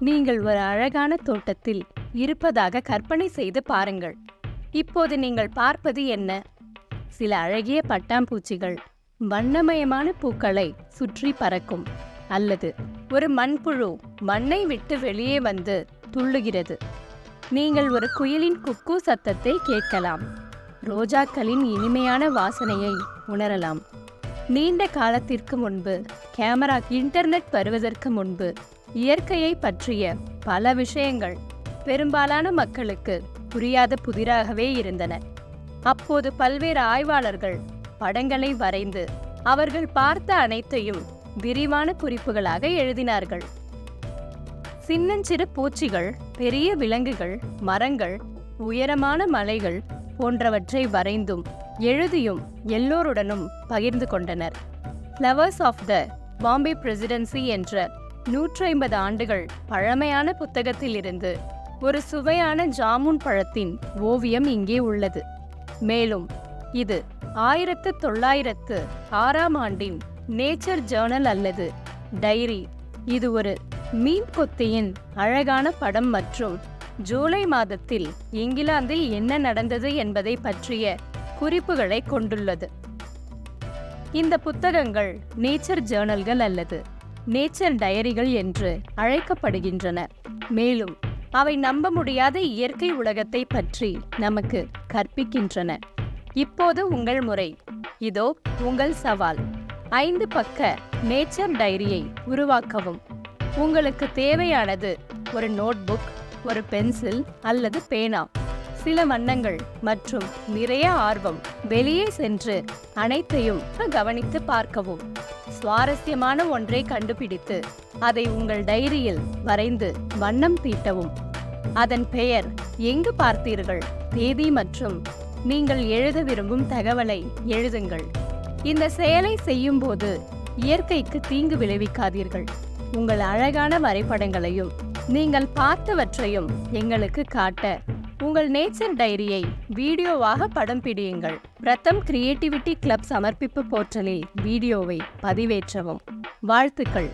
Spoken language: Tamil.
நீங்கள் ஒரு அழகான தோட்டத்தில் இருப்பதாக கற்பனை செய்து பாருங்கள். இப்போது நீங்கள் பார்ப்பது என்ன? சில அழகிய பட்டாம்பூச்சிகள் வண்ணமயமான பூக்களை சுற்றி பறக்கும் அல்லது ஒரு மண்புழு மண்ணை விட்டு வெளியே வந்து துள்ளுகிறது. நீங்கள் ஒரு குயிலின் குக்கு சத்தத்தை கேட்கலாம். ரோஜாக்களின் இனிமையான வாசனையை உணரலாம். நீண்ட காலத்திற்கு முன்பு கேமரா இன்டர்நெட் வருவதற்கு முன்பு இயற்கையை பற்றிய பல விஷயங்கள் பெரும்பாலான மக்களுக்கு புரியாத புதிராகவே இருந்தன. அப்போது பல்வேறு ஆய்வாளர்கள் படங்களை வரைந்து அவர்கள் பார்த்த அனைத்தையும் விரிவான குறிப்புகளாக எழுதினார்கள். சின்னஞ்சிறு பூச்சிகள் பெரிய விலங்குகள் மரங்கள் உயரமான மலைகள் போன்றவற்றை வரைந்தும் எழுதியும் எல்லோருடனும் பகிர்ந்து கொண்டனர். Flowers of the Bombay presidency என்ற நூற்றி ஐம்பது ஆண்டுகள் பழமையான புத்தகத்திலிருந்து ஒரு சுவையான ஜாமுன் பழத்தின் ஓவியம் இங்கே உள்ளது. மேலும் இது ஆயிரத்து தொள்ளாயிரத்து ஆறாம் ஆண்டின் நேச்சர் ஜேர்னல் அல்லது டைரி. இது ஒரு மீன் கொத்தியின் அழகான படம் மற்றும் ஜூலை மாதத்தில் இங்கிலாந்தில் என்ன நடந்தது என்பதை பற்றிய குறிப்புகளை கொண்டுள்ளது. இந்த புத்தகங்கள் நேச்சர் ஜேர்னல்கள் அல்லது நேச்சர் டயரிகள் என்று அழைக்கப்படுகின்றன. மேலும் அவை நம்ப முடியாத இயற்கை உலகத்தை பற்றி நமக்கு கற்பிக்கின்றன. இப்போது உங்கள் முறை. இதோ உங்கள் சவால். ஐந்து பக்க நேச்சர் டைரியை உருவாக்கவும். உங்களுக்கு தேவையானது ஒரு நோட்புக் ஒரு பென்சில் அல்லது பேனா. சில வண்ணங்கள் மற்றும் நிறைய ஆர்வம் வெளியே சென்று அனைத்தையும் கவனித்து பார்க்கவும். சுவாரஸ்யமான ஒன்றை கண்டுபிடித்து அதை உங்கள் டைரியில் வரைந்து வண்ணம் தீட்டவும். அதன் பெயர் எங்கு பார்த்தீர்கள்? தேதி மற்றும் நீங்கள் எழுத விரும்பும் தகவலை எழுதுங்கள். இந்த செயலை செய்யும்போது இயற்கைக்கு தீங்கு விளைவிக்காதீர்கள். உங்கள் அழகான வரைபடங்களையும் நீங்கள் பார்த்தவற்றையும் எங்களுக்கு காட்ட உங்கள் நேச்சர் டைரியை வீடியோவாக படம் பிடியுங்கள். பிரதம் கிரியேட்டிவிட்டி கிளப் சமர்ப்பிப்பு போர்ட்டலில் வீடியோவை பதிவேற்றவும். வாழ்த்துக்கள்.